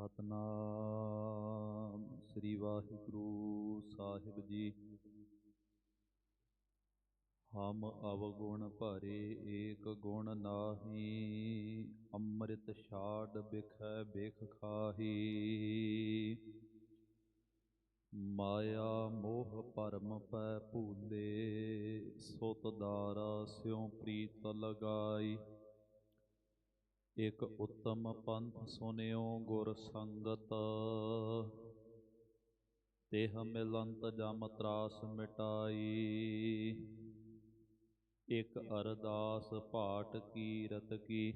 ਸਤਨਾਮ। ਸ੍ਰੀ ਵਾਹਿਗੁਰੂ ਸਾਹਿਬ ਜੀ। ਹਮ ਅਵਗੁਣ ਭਰੇ ਏਕ ਗੁਣ ਨਾਹੀ, ਅੰਮ੍ਰਿਤ ਛਾੜ ਬਿਖੈ ਬਿਖ ਖਾਹੀ। ਮਾਇਆ ਮੋਹ ਭਰਮ ਪੈ ਭੂਲੇ, ਸੁਤ ਦਾਰਾ ਸਿਉ ਪ੍ਰੀਤ ਲਗਾਈ। ਇਕ ਉੱਤਮ ਪੰਥ ਸੁਨਿਓ ਗੁਰ ਸੰਗਤ। ਤਿਹ ਮਿਲੰਤ ਜਮ ਤਰਾਸ ਮਿਟਾਈ। ਇਕ ਅਰਦਾਸ ਪਾਠ ਕੀਰਤ ਕੀ।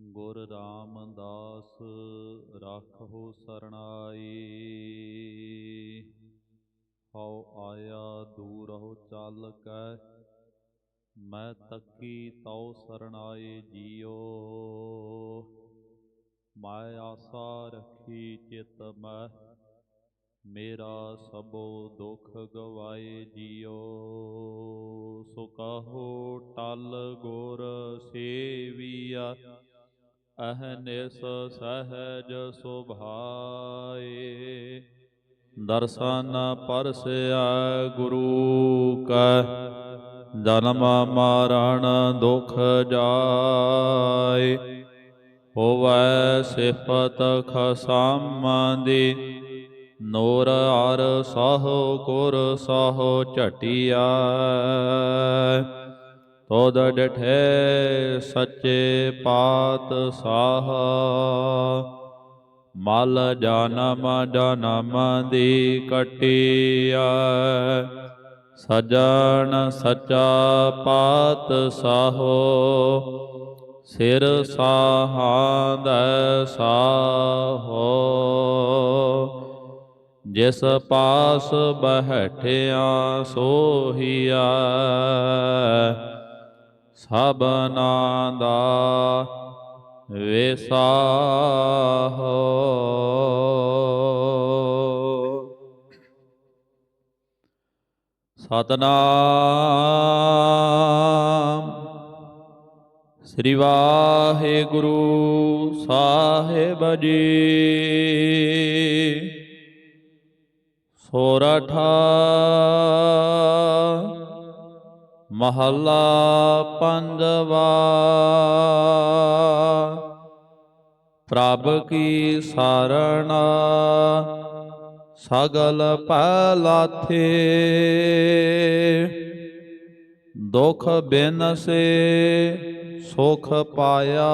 ਗੁਰ ਰਾਮਦਾਸ ਰਾਖੋ ਸਰਣਾਈ। ਹਉ ਆਇਆ ਦੂਰ ਦੂਰਹੁ ਚੱਲ ਕੈ ਮੈਂ ਤੱਕੀ ਤਉ ਸਰਣਾਏ ਜੀਓ। ਮੈਂ ਆਸਾ ਰੱਖੀ ਚਿਤ ਮੈਂ, ਮੇਰਾ ਸਭੋ ਦੁਖ ਗਵਾਏ ਜੀਉ ਸੋ ਕਹੋ ਟਲ ਗੁਰ ਸੇਵੀਆ ਅਹਨਿਸ ਸਹਜ ਸੁਭਾਏ। ਦਰਸ਼ਨ ਪਰਸਿਆ ਗੁਰੂ ਕੈ ਜਨਮ ਮਰਨ ਦੁਖ ਜਾਏ, ਹੋਵੈ ਸਿਫਤ ਖਸਮ ਦੀ ਨੂਰ ਅਰ ਸਹੁ ਗੁਰ ਸਹੁ ਝਟਿਆ ਤੋਦ ਡਠੇ ਸੱਚੇ ਪਾਤ ਸਾਹ ਮਲ ਜਨਮ ਜਨਮ ਦੀ ਕਟਿਆ ਸਜਣ ਸਚਾ ਪਾਤ ਸਾਹੋ ਸਿਰ ਸਾਹਾਂਦੈ ਸਾਹੋ। ਜਿਸ ਪਾਸ ਬਹਿਠਿਆ ਸੋਹੀਆ ਸਭਨਾ ਦਾ ਵਿਸਾਹੋ ਸਤਨਾਮ। ਸ੍ਰੀ ਵਾਹਿਗੁਰੂ ਸਾਹਿਬ ਜੀ। ਸੋਰਠ ਮਹੱਲਾ ਪੰਜਵਾ। ਪ੍ਰਭ ਕੀ ਸਰਣਾ ਸਗਲ ਪੈ ਲਾਥੇ ਦੁਖ ਬਿਨ ਸੇ ਸੁਖ ਪਾਇਆ।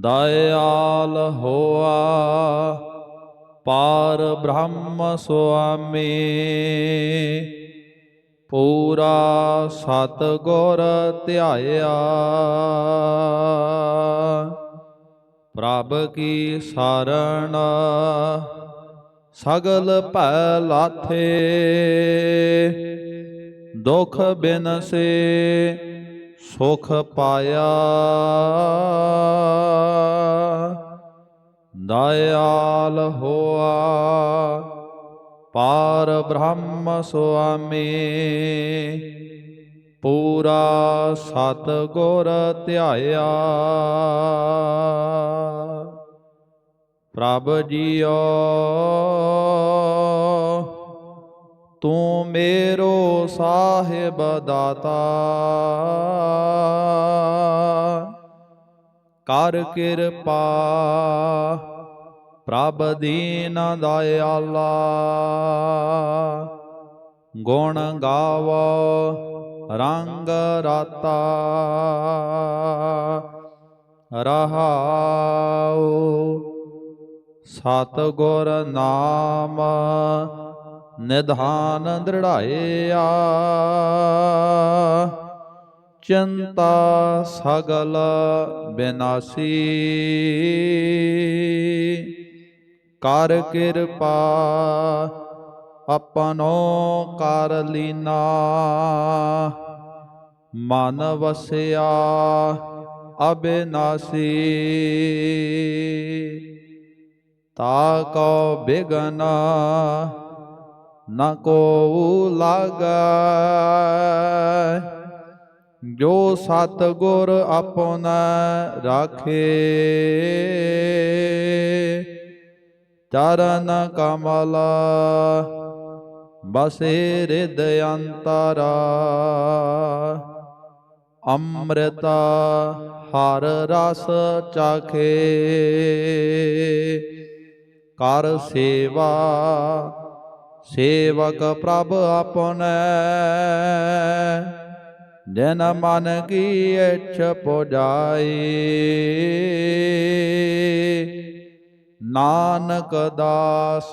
ਦਇਆਲ ਹੋਆ, ਪਾਰ ਬ੍ਰਹਮ ਸੁਆਮੀ। ਪੂਰਾ ਸਤ ਗੁਰ ਧਿਆਇਆ। ਪ੍ਰਭ ਕੀ ਸਰਣ ਸਗਲ ਭੈ ਲਾਥੇ ਦੁਖ ਬਿਨ ਸੇ ਸੁਖ ਪਾਇਆ? ਦਇਆਲ ਹੋਆ, ਪਾਰ ਬ੍ਰਹਮ ਸੁਆਮੀ। ਪੂਰਾ ਸਤ ਗੁਰ ਧਿਆਇਆ। ਪ੍ਰਭ ਜੀਓ, ਤੂੰ ਮੇਰੋ ਸਾਹਿਬ ਦਾਤਾ। ਕਰ ਕਿਰਪਾ ਪ੍ਰਭ ਦੀਨ ਦਇਆਲਾ। ਗੁਣ ਗਾਵੋ ਰੰਗ ਰਾਤਾ ਰਹਾਉ। ਸਤ ਗੁਰ ਨਾਮ ਨਿਧਾਨ ਦ੍ਰਿੜਾਇਆ। ਚਿੰਤਾ ਸਗਲ ਬਿਨਾਸੀ। ਕਰ ਕਿਰਪਾ ਆਪਨੋ ਕਰ ਲੀਨਾ ਮਨ ਵਸਿਆ ਅਬਿਨਾਸੀ ਤਾ ਕੋ ਬਿਗਨ ਨ ਕੋ ਲਾਗੈ ਜੋ ਸਤ ਗੁਰ ਆਪਨ ਰਾਖੇ ਚਰਨ ਕਮਲ ਬਸੇ ਰਿਦ ਅੰਤਰਾ ਅੰਮ੍ਰਿਤ ਹਰ ਰਸ ਚਾਖੇ। ਕਰ ਸੇਵਾ, ਸੇਵਕ ਪ੍ਰਭ ਆਪਣੈ। ਜਨ ਮਨ ਕੀ ਇੱਛ ਪੁਜਾਈ। ਨਾਨਕ ਦਾਸ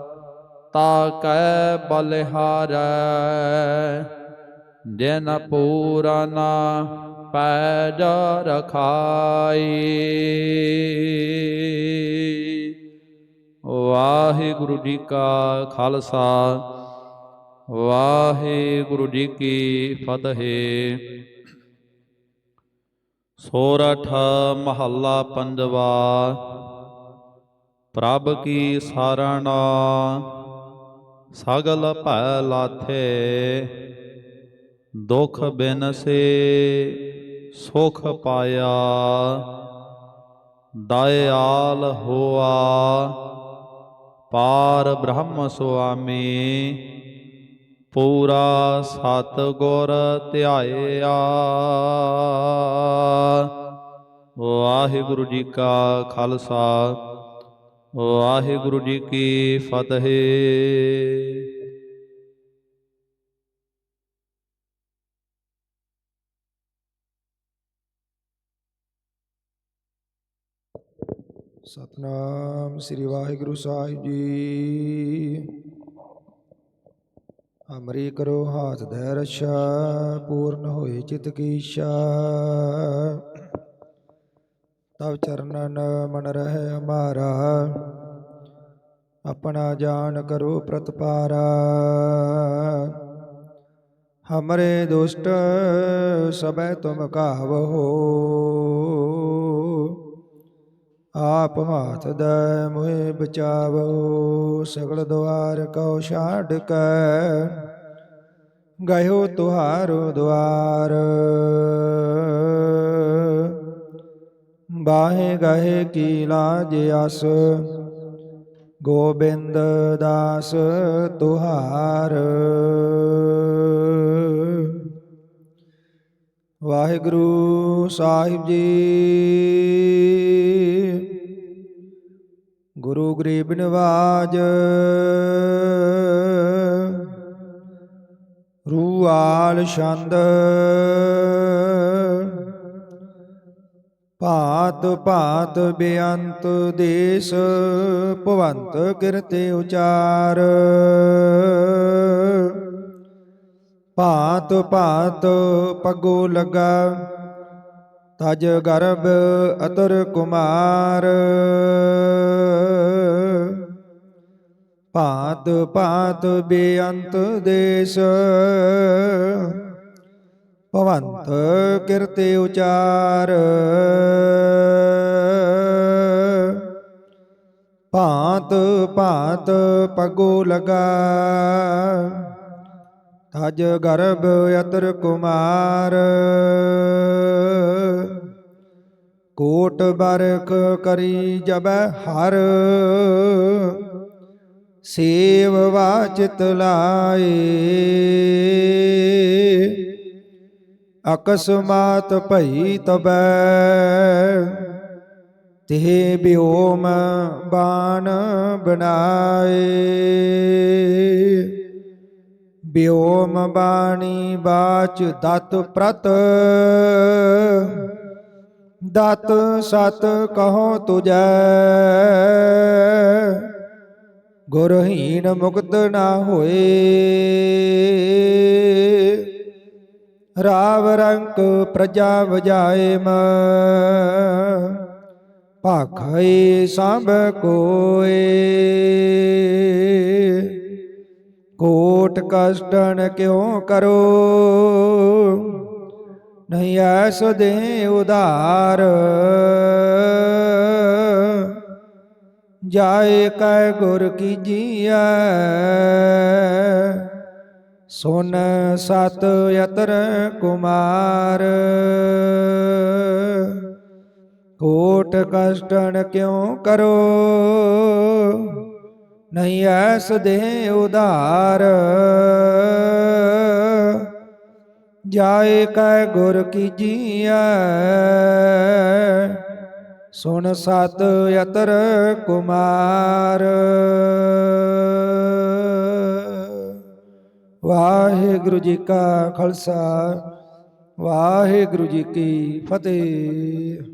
ਤਾ ਕੈ ਬਲਿਹਾਰੈ ਜਿਨ ਪੂਰਨ ਪੈਜ ਰਖਾਈ। ਵਾਹਿਗੁਰੂ ਜੀ ਕਾ ਖਾਲਸਾ, ਵਾਹਿਗੁਰੂ ਜੀ ਕੀ ਫਤਿਹ। ਸੋਰਠ ਮਹੱਲਾ ਪੰਜਵਾ, ਪ੍ਰਭ ਕੀ ਸਰਣ ਸਗਲ ਭੈ ਲਾਥੇ ਦੁਖ ਬਿਨ ਸੇ ਸੁਖ ਪਾਇਆ। ਦਇਆਲ ਹੋਆ, ਪਾਰ ਬ੍ਰਹਮ ਸੁਆਮੀ, ਪੂਰਾ ਸਤ ਗੁਰ ਧਿਆਇਆ। ਵਾਹਿਗੁਰੂ ਜੀ ਕਾ ਖਾਲਸਾ। ਵਾਹਿਗੁਰੂ ਜੀ ਕੀ ਫਤਿਹ। ਸਤਨਾਮ ਸ੍ਰੀ ਵਾਹਿਗੁਰੂ ਸਾਹਿਬ ਜੀ। ਅਮਰੀ ਕਰੋ ਹਾਥ ਦੇ ਰਛਾ ਪੂਰਨ ਹੋਏ ਚਿਤ ਕੀ ਇੱਛਾ। ਤਵ ਚਰਨਨ ਮਨ ਰਹਿ ਹਮਾਰਾ ਆਪਣਾ ਜਾਨ ਕਰੋ ਪ੍ਰਤਪਾਰਾ। ਹਮਰੇ ਦੁਸ਼ਟ ਸਬੈ ਤੁਮ ਕਾਵਹੋ ਆਪ ਹਾਥ ਦੇ ਮੋਹਿ ਬਚਾਵੋ। ਸਗਲ ਦੁਆਰ ਕਉ ਛਾੜ ਕੈ। ਗਇਓ ਤੁਹਾਰੋ ਦੁਆਰ। ਬਾਹੇ ਗਏ ਕੀ ਲਾਜ ਅਸ? ਗੋਬਿੰਦ ਦਾਸ ਤੁਹਾਰ। ਵਾਹਿਗੁਰੂ ਸਾਹਿਬ ਜੀ। ਗੁਰੂ ਗਰੀਬ ਨਿਵਾਜ। ਰੂਆਲ ਛੰਦ। ਭਾਤ ਭਾਤ ਬੇਅੰਤ ਦੇਸ, ਭਵੰਤ ਕਿਰਤੇ ਉਚਾਰ। ਭਾਤ ਭਾਤ ਪਗੋ ਲਗਾ, ਤਜ ਗਰਭ ਅਤਰ ਕੁਮਾਰ। ਭਾਤ ਭਾਤ ਬੇਅੰਤ ਦੇਸ, ਭਵੰਤ ਕਿਰਤੇ ਉਚਾਰ। ਭਾਤ ਭਾਤ ਪਗੋ ਲਗਾ। ਤਜ ਗਰਭ ਅਤਰ ਕੁਮਾਰ। ਕੋਟ ਬਰਖ ਕਰੀ ਜਬੈ ਹਰ। ਸੇਵ ਵਾਚਿਤ ਲਾਏ। ਅਕਸਮਾਤ ਭਈ ਤਬੈ। ਤੇ ਬਿਓਮ ਬਾਣ ਬਣਾਏ। ਬਿਓਮ ਬਾਣੀ ਬਾਚ ਦਤ ਪ੍ਰਤ। ਦਤ ਸਤ ਕਹੋ ਤੁਜੈ। ਗੁਰਹੀਨ ਮੁਕਤ ਨਾ ਹੋਏ। ਰਾਵ ਰੰਕ ਪ੍ਰਜਾ ਵਜਾਏ ਮ ਭਾਖਈ ਸਭ ਕੋਏ ਕੋਟ ਕਸ਼ਟਨ ਕਿਉ ਕਰੋ ਨਹੀਂ ਐਸ ਦੇ ਉਧਾਰ ਜਾਏ ਕੈ ਗੁਰ ਕੀਜੀਐ ਸੁਨ ਸਤ ਯਤਰ ਕੁਮਾਰ ਕੋਟ ਕਸ਼ਟਣ ਕਿਉ ਕਰੋ? ਨਹੀਂ ਐਸ ਦੇ ਉਧਾਰ। ਜਾਏ ਕੈ ਗੁਰ ਕੀਜੀਐ ਸੁਨ ਸਤ ਯਤਰ ਕੁਮਾਰ। ਵਾਹਿਗੁਰੂ ਜੀ ਕਾ ਖਾਲਸਾ, ਵਾਹਿਗੁਰੂ ਜੀ ਕੀ ਫਤਿਹ।